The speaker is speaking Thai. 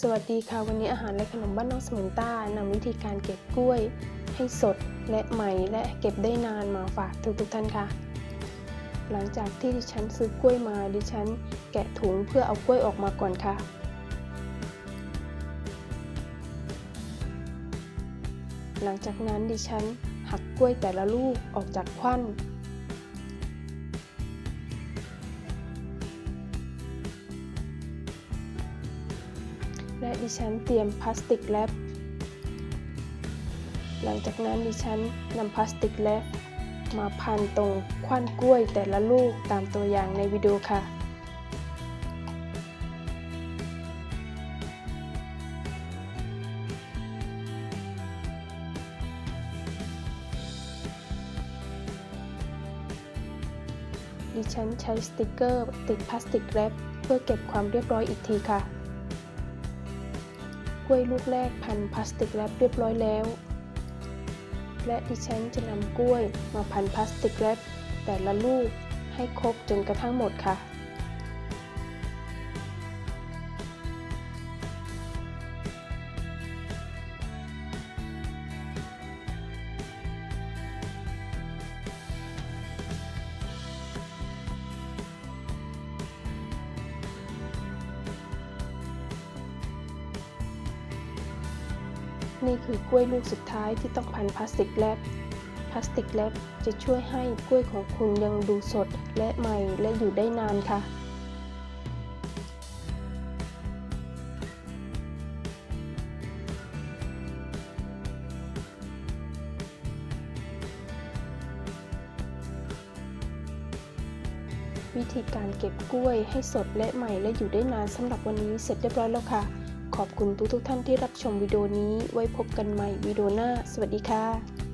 สวัสดีค่ะ วันนี้อาหารและขนมบ้านน้องสมุนต้านำวิธีการเก็บกล้วย ให้สดและใหม่และเก็บได้นานมาฝากทุกทุกท่านค่ะ หลังจากที่ดิฉันซื้อกล้วยมาดิฉันแกะถุงเพื่อเอากล้วยออกมาก่อนค่ะ หลังจากนั้นดิฉันหักกล้วยแต่ละลูกออกจากควัน และดิฉันเตรียมพลาสติกแรปหลังจากนั้นดิฉันนำพลาสติกแรปมาพันตรงคว้านกล้วยแต่ละลูกตามตัวอย่างในวิดีโอค่ะดิฉันใช้สติกเกอร์ติดพลาสติกแรปเพื่อเก็บความเรียบร้อยอีกทีค่ะ กล้วยลูกแรกพันพลาสติกแรปเรียบร้อยแล้ว และดิฉันจะนำกล้วยมาพันพลาสติกแรปแต่ละลูกให้ครบจนกระทั่งหมดค่ะ นี่คือกล้วยลูกสุดท้ายที่ต้องพันพลาสติกแรปพลาสติกแรปจะช่วยให้กล้วยของคุณยังดูสดและใหม่และอยู่ได้นานค่ะวิธีการเก็บกล้วยให้สดและใหม่และอยู่ได้นานสำหรับวันนี้เสร็จเรียบร้อยแล้วค่ะ ขอบคุณทุกๆท่านที่รับชมวิดีโอนี้ ไว้พบกันใหม่วิดีโอหน้า สวัสดีค่ะ